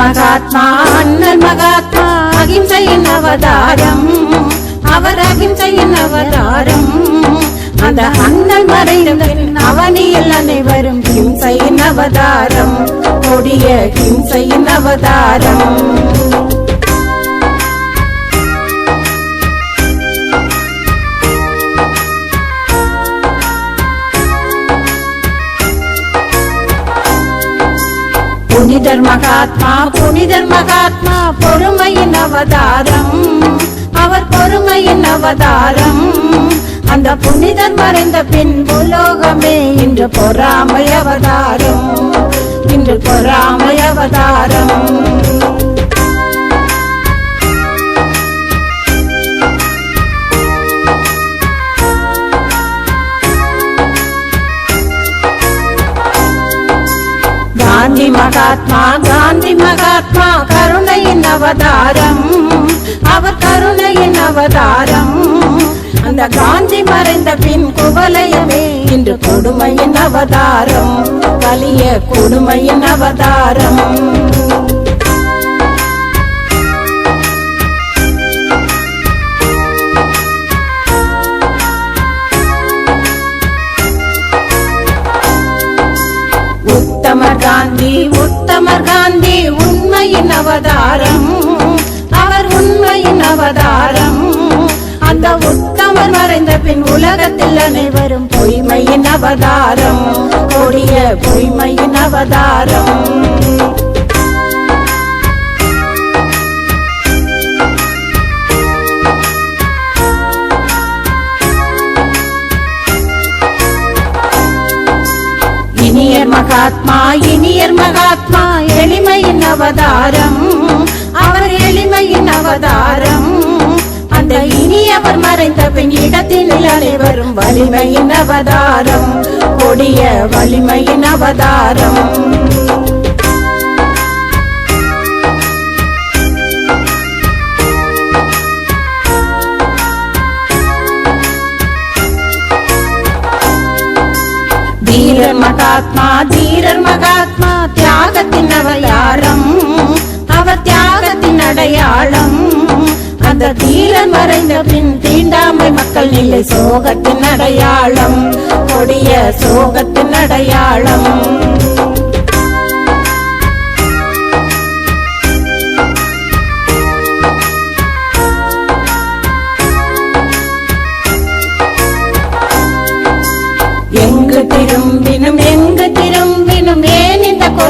மகாத்மா அண்ணல் மகாத்மா அகிம்சையின் அவதாரம். அவர் அகிம்சையின் அவதாரம். அந்த அண்ணல் மறைந்த அவனியில் அனைவரும் ஹிம்சையின் அவதாரம். கொடிய ஹிம்சையின் அவதாரம். புனிதர் மகாத்மா புனிதர் மகாத்மா பொறுமையின் அவதாரம். அவர் பொறுமையின் அவதாரம். அந்த புனிதர் மறைந்த பின் உலோகமே இன்று பொறாமை அவதாரம். இன்று பொறாமை அவதாரம். மகாத்மா காந்தி மகாத்மா கருணையின் அவதாரம். அவர் கருணையின் அவதாரம். அந்த காந்தி மறைந்த பின் குவலயமே இன்று கொடுமையின் அவதாரம். வலிய கொடுமையின் அவதாரம். அமர் காந்தி உண்மையின் அவதாரம். அவர் உண்மையின் அவதாரம். அந்த உத்தமர் மறைந்த பின் உலகத்தில் அனைவரும் பொய்மையின் அவதாரம். கொடிய பொய்மையின் அவதாரம். மகாத்மா இனியர் மகாத்மா எளிமையின் அவதாரம். அவர் எளிமையின் அவதாரம். அந்த இனியவர் மறைந்த பின் இடத்தில் அனைவரும் வலிமையின் அவதாரம். கொடிய வலிமையின் அவதாரம். தீரர் மகாத்மா தீரர் மகாத்மா தியாகத்தின் அவதாரம் அவர் தியாகத்தின் அடையாளம் அந்த தீரன் மறைந்த பின் தீண்டாமை மக்கள் நிலை சோகத்தின் அடையாளம் கொடிய சோகத்தின் அடையாளம்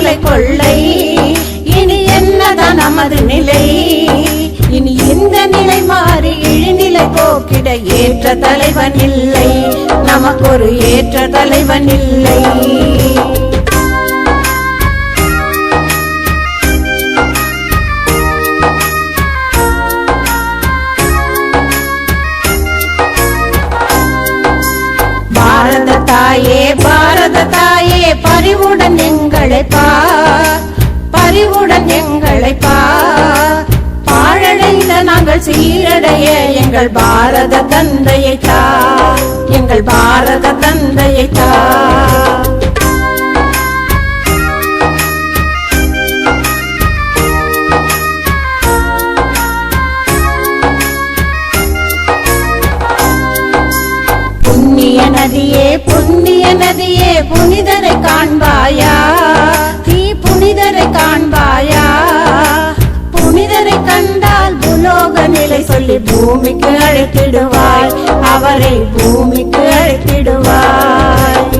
கொலை கொள்ளை. இனி என்னதான் நமது நிலை? இனி இந்த நிலை மாறி இழிநிலை போக்கிட ஏற்ற தலைவன் இல்லை. நமக்கு ஒரு ஏற்ற தலைவன் இல்லை. பாரத தாயே பாரத தாயே. பரிவுடன் எங்களை பா பரிவுடன் எங்களை பா. பாழடைந்த நாங்கள் சீரடைய எங்கள் பாரத தந்தையை தா எங்கள் பாரத தந்தையை தா. காண்பாயா? நீ புனிதரை காண்பாயா? புனிதரை கண்டால் புலோக நிலை சொல்லி பூமிக்கு அழைத்திடுவாய். அவரை பூமிக்கு அழைத்திடுவாய்.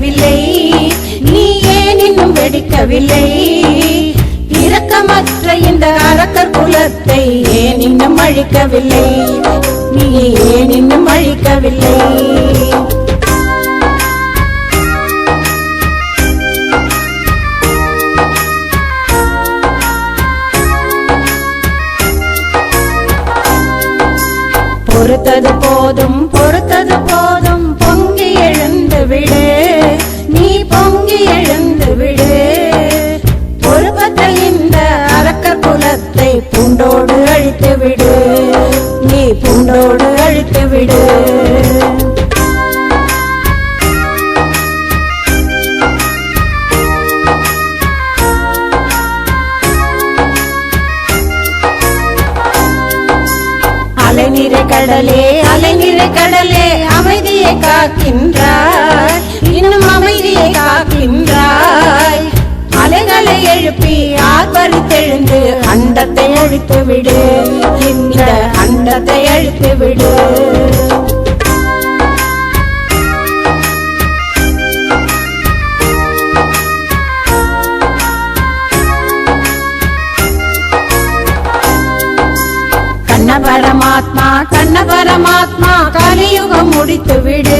வெடிக்கவில்லை நீ ஏன் இன்னும் வெடிக்கவில்லை? இரக்கமற்ற இந்த அரக்கர் குலத்தை ஏன் இன்னும் அழிக்கவில்லை? நீ ஏன் இன்னும் அழிக்கவில்லை? பொறுத்தது போதும். விடு அழித்து விடு. நீ குலத்தை பூண்டோடு அழித்து விடு. அலைநிற கடலே அலைநிற கடலே அமைதியை காக்கின்றாய். இன்னும் அமைதியை காக்கின்றாய். அலைகளை எழுப்பி ஆர்வரித்தெழுந்து அண்டத்தை அழித்து விடு. இந்த அண்டத்தை அழித்து விடு. பரமாத்மா கண்ண பரமாத்மா கலியுகம் முடித்து விடு.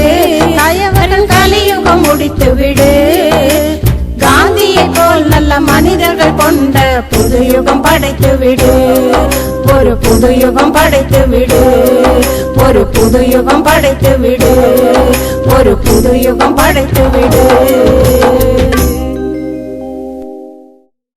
கயவரன் கலியுகம் முடித்து விடு. மனிதர்கள் கொண்ட புது யுகம் படைத்து விடு. ஒரு புது யுகம் படைத்து விடு. ஒரு புது யுகம் படைத்து விடு. ஒரு புது யுகம் படைத்து விடு.